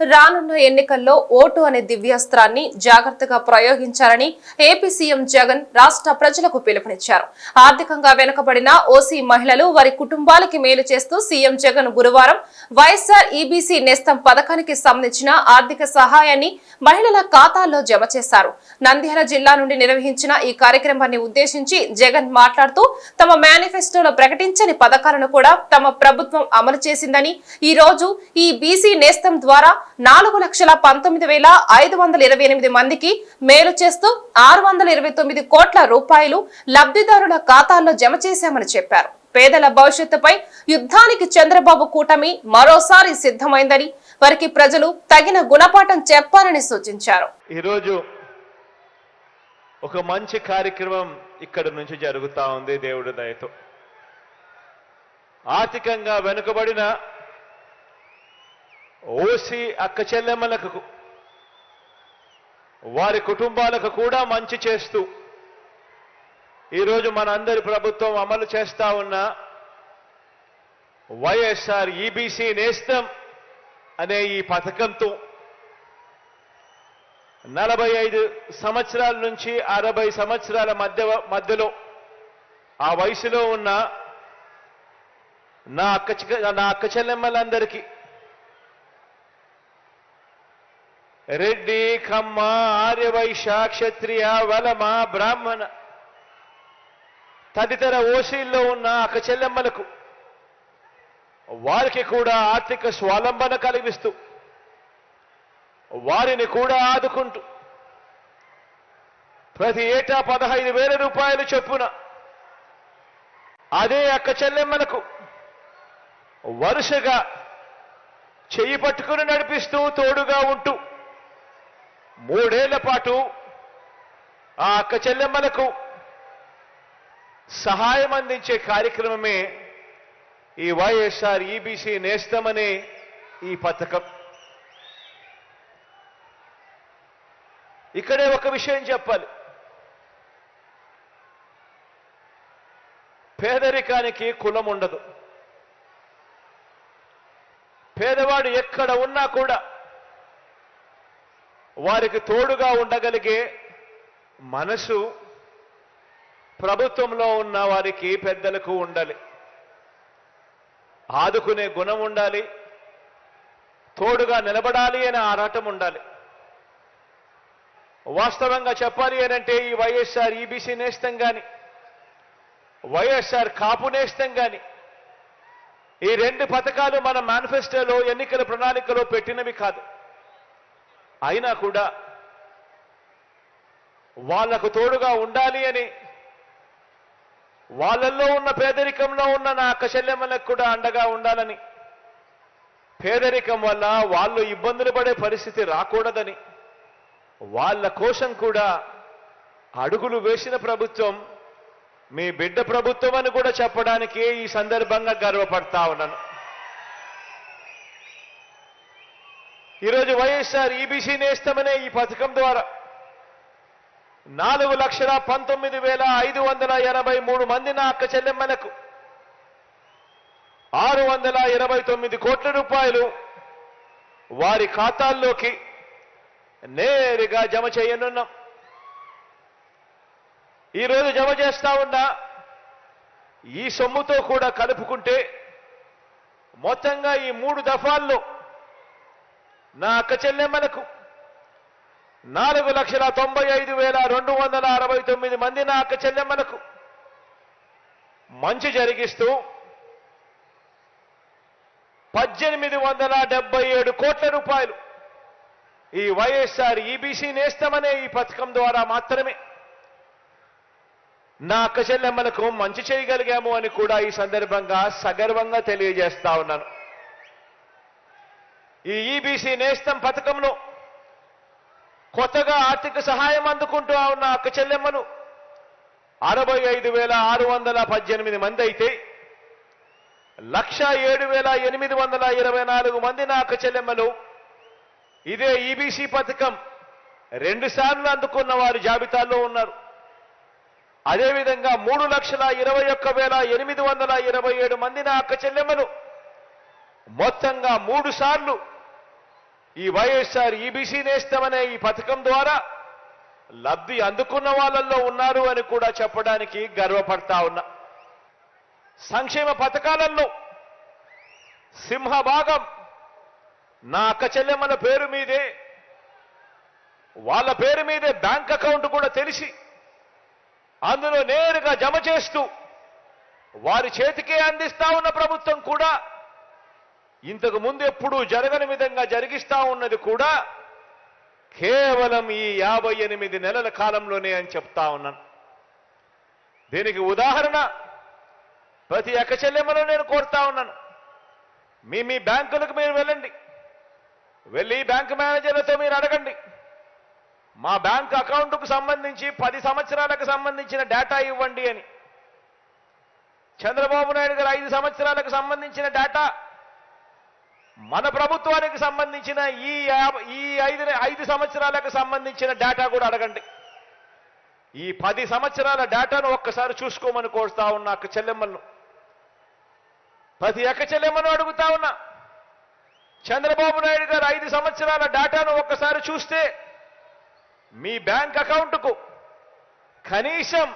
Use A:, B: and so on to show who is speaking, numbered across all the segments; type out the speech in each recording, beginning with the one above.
A: రానున్న ఎన్నికల్లో ఓటు అనే దివ్యాస్త్రాన్ని జాగ్రత్తగా ప్రయోగించాలని ఏపీ సీఎం జగన్ రాష్ట్ర ప్రజలకు పిలుపునిచ్చారు. ఆర్థికంగా వెనుకబడిన ఓసీ మహిళలు వారి కుటుంబాలకి మేలు చేస్తూ సీఎం జగన్ గురువారం వైఎస్ఆర్ ఈబీసీ నేస్తం పథకానికి సంబంధించిన ఆర్థిక సహాయాన్ని మహిళల ఖాతాల్లో జమ చేశారు. నంద్యాల జిల్లా నుండి నిర్వహించిన ఈ కార్యక్రమాన్ని ఉద్దేశించి జగన్ మాట్లాడుతూ తమ మేనిఫెస్టోలో ప్రకటించని పథకాలను కూడా తమ ప్రభుత్వం అమలు చేసిందని ఈ రోజు ఈ బీసీ నేస్తం ద్వారా నాలుగు లక్షల పంతొమ్మిది వేల ఐదు వందల ఇరవై ఎనిమిది మందికి మేలు చేస్తూ ఆరు వందల ఇరవై తొమ్మిది కోట్ల రూపాయలు లబ్ధిదారుల ఖాతాల్లో జమ చేశామని చెప్పారు. పేదల భవిష్యత్తుపై యుద్ధానికి చంద్రబాబు కూటమి మరోసారి సిద్ధమైందని వారికి ప్రజలు తగిన గుణపాఠం చెప్పాలని సూచించారు.
B: ఈరోజు ఒక మంచి కార్యక్రమం ఇక్కడ నుంచి జరుగుతా ఉంది దేవుడి దయతో. ఆర్థికంగా వెనుకబడిన ఓసి అక్క చెల్లెమ్మలకు వారి కుటుంబాలకు కూడా మంచి చేస్తూ ఈరోజు మనందరి ప్రభుత్వం అమలు చేస్తా ఉన్న వైఎస్ఆర్ ఈబీసీ నేస్తం అనే ఈ పథకంతో నలభై ఐదు సంవత్సరాల నుంచి అరవై సంవత్సరాల మధ్య మధ్యలో ఆ వయసులో ఉన్న నా అక్క నా అక్క చెల్లెమ్మలందరికీ రెడ్డి కమ్మ ఆర్యవైశ్య క్షత్రియ వలమ బ్రాహ్మణ. తదితర ఓసీల్లో ఉన్న అక్క చెల్లెమ్మలకు వారికి కూడా ఆర్థిక స్వాలంబన కలిగిస్తూ వారిని కూడా ఆదుకుంటూ ప్రతి ఏటా పదహైదు వేల రూపాయలు చొప్పున అదే అక్క చెల్లెమ్మలకు వరుసగా చెయ్యి పట్టుకుని నడిపిస్తూ తోడుగా ఉంటూ మూడేళ్ళ పాటు ఆ అక్క చెల్లెమ్మలకు సహాయం అందించే కార్యక్రమమే ఈ వైఎస్ఆర్ ఈబీసీ నేస్తమనే ఈ పథకం. ఇక్కడే ఒక విషయం చెప్పాలి. పేదరికానికి కులం ఉండదు. పేదవాడు ఎక్కడ ఉన్నా కూడా వారికి తోడుగా ఉండగలిగే మనసు ప్రభుత్వంలో ఉన్న వారికి పెద్దలకు ఉండాలి. ఆదుకునే గుణం ఉండాలి. తోడుగా నిలబడాలి అనే ఆరాటం ఉండాలి. వాస్తవంగా చెప్పాలి అనంటే ఈ వైఎస్ఆర్ ఈబీసీ నేస్తం కానీ వైఎస్ఆర్ కాపు నేస్తం కానీ ఈ రెండు పథకాలు మన మేనిఫెస్టోలో ఎన్నికల ప్రణాళికలో పెట్టినవి కాదు. అయినా కూడా వాళ్ళకు తోడుగా ఉండాలి అని వాళ్ళల్లో ఉన్న పేదరికంలో ఉన్న నా అక్క కూడా అండగా ఉండాలని పేదరికం వల్ల వాళ్ళు ఇబ్బందులు పడే పరిస్థితి రాకూడదని వాళ్ళ కోసం కూడా అడుగులు వేసిన ప్రభుత్వం మీ బిడ్డ ప్రభుత్వం అని కూడా చెప్పడానికి ఈ సందర్భంగా గర్వపడతా ఉన్నాను. ఈరోజు వైఎస్ఆర్ ఈబీసీ నేస్తమనే ఈ పథకం ద్వారా నాలుగు లక్షల పంతొమ్మిది వేల ఐదు వందల ఎనభై మూడు మంది నా అక్క చెల్లెమ్మలకు ఆరు వందల ఇరవై తొమ్మిది కోట్ల రూపాయలు వారి ఖాతాల్లోకి నేరుగా జమ చేయనున్నాం. ఈరోజు జమ చేస్తా ఉన్న ఈ సొమ్ముతో కూడా కలుపుకుంటే మొత్తంగా ఈ మూడు దఫాల్లో నా అక్క చెల్లెమ్మలకు నాలుగు లక్షల తొంభై ఐదు వేల రెండు వందల అరవై తొమ్మిది మంది నా అక్క చెల్లెమ్మలకు మంచి జరిగిస్తూ పద్దెనిమిది వందల డెబ్బై ఏడు కోట్ల రూపాయలు ఈ వైఎస్ఆర్ ఈబీసీ నేస్తామనే ఈ పథకం ద్వారా మాత్రమే. నా అక్క చెల్లెమ్మలకు మంచి చేయగలిగాము అని కూడా ఈ సందర్భంగా సగర్వంగా తెలియజేస్తా ఉన్నాను. ఈ ఈబీసీ నేస్తం పథకంలో కొత్తగా ఆర్థిక సహాయం అందుకుంటూ ఉన్న అక్క చెల్లెమ్మలు అరవై ఐదు వేల ఆరు వందల పద్దెనిమిది మంది అయితే లక్ష ఏడు వేల ఎనిమిది వందల ఇరవై నాలుగు మంది నా అక్క చెల్లెమ్మలు ఇదే ఈబీసీ పథకం రెండు సార్లు అందుకున్న వారి జాబితాలో ఉన్నారు. అదేవిధంగా మూడు లక్షల ఇరవై ఒక్క వేల ఎనిమిది వందల ఇరవై ఏడు మంది నా అక్క చెల్లెమ్మలు మొత్తంగా మూడు సార్లు ఈ వైఎస్ఆర్ ఈబీసీ నేస్తమనే ఈ పథకం ద్వారా లబ్ధి అందుకున్న వాళ్ళల్లో ఉన్నారు అని కూడా చెప్పడానికి గర్వపడతా ఉన్నా. సంక్షేమ పథకాలలో సింహభాగం నా అక్క చెల్లెమ్మల పేరు మీదే వాళ్ళ పేరు మీదే బ్యాంక్ అకౌంట్ కూడా తెలిసి అందులో నేరుగా జమ చేస్తూ వారి చేతికే అందిస్తా ఉన్న ప్రభుత్వం కూడా ఇంతకు ముందు ఎప్పుడూ జరగని విధంగా జరిగిస్తా ఉన్నది కూడా కేవలం ఈ యాభై ఎనిమిది నెలల కాలంలోనే అని చెప్తా ఉన్నాను. దీనికి ఉదాహరణ ప్రతి అక్క చెల్లెమ్మలో నేను కోరుతా ఉన్నాను. మీ మీ బ్యాంకులకు మీరు వెళ్ళండి. వెళ్ళి బ్యాంకు మేనేజర్లతో మీరు అడగండి. మా బ్యాంక్ అకౌంట్కు సంబంధించి పది సంవత్సరాలకు సంబంధించిన డేటా ఇవ్వండి అని. చంద్రబాబు నాయుడు గారు ఐదు సంవత్సరాలకు సంబంధించిన డేటా మన ప్రభుత్వానికి సంబంధించిన ఈ ఈ ఐదు ఐదు సంవత్సరాలకు సంబంధించిన డేటా కూడా అడగండి. ఈ పది సంవత్సరాల డేటాను ఒక్కసారి చూసుకోమని కోరుతా ఉన్నా అక్క చెల్లెమ్మలను. ప్రతి అక్క చెల్లెమ్మను అడుగుతా ఉన్నా. చంద్రబాబు నాయుడు గారు ఐదు సంవత్సరాల డేటాను ఒక్కసారి చూస్తే మీ బ్యాంక్ అకౌంట్కు కనీసం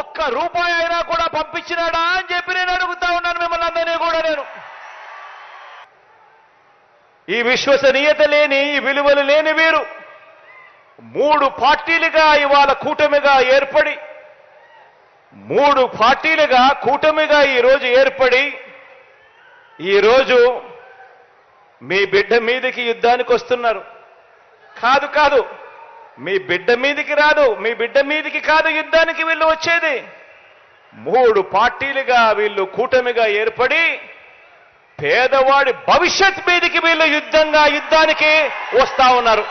B: ఒక్క రూపాయి అయినా కూడా పంపించినాడా అని చెప్పి నేను అడుగుతా ఉన్నాను మిమ్మల్ని అందరినీ కూడా నేను ఈ విశ్వసనీయత లేని ఈ విలువలు లేని వీరు మూడు పార్టీలుగా ఇవాళ కూటమిగా ఏర్పడి మూడు పార్టీలుగా కూటమిగా ఈరోజు ఏర్పడి ఈరోజు మీ బిడ్డ మీదకి యుద్ధానికి వస్తున్నారు. కాదు కాదు మీ బిడ్డ మీదికి రాదు మీ బిడ్డ మీదికి కాదు యుద్ధానికి వీళ్ళు వచ్చేది. మూడు పార్టీలుగా వీళ్ళు కూటమిగా ఏర్పడి పేదవాడి భవిష్యత్ మీదకి వీళ్ళు యుద్ధంగా యుద్ధానికి వస్తా ఉన్నారు.